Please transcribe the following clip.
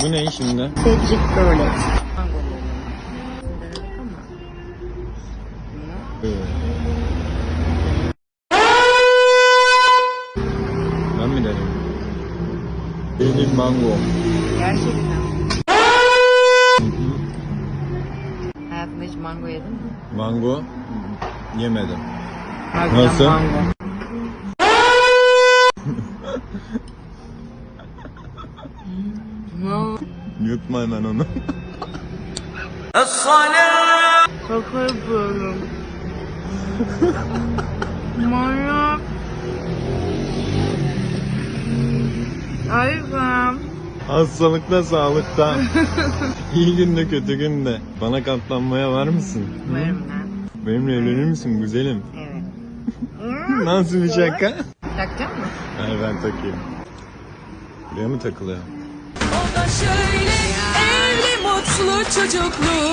Bu ne şimdi? Cedric Burlet. Mango denedik ama. Bunu Ben mi deneyim? Benim mango. gerçekten. Hayatında hiç mango yedin mi? Mango yemedim. Harbiden Nasıl? Mango. Yutma hemen onu. Şaka yapıyorum. Manyak. Ayrıca. Hastalıkta, sağlıkta. İyi günde, kötü günde. Bana katlanmaya var mısın? Hı? Varım ben. Benimle evlenir misin güzelim? Evet. Nasıl bir şaka? Takacak mısın? Hayır ben takayım. Buraya mı takılıyor? Da şöyle. Evli mutlu çocuklu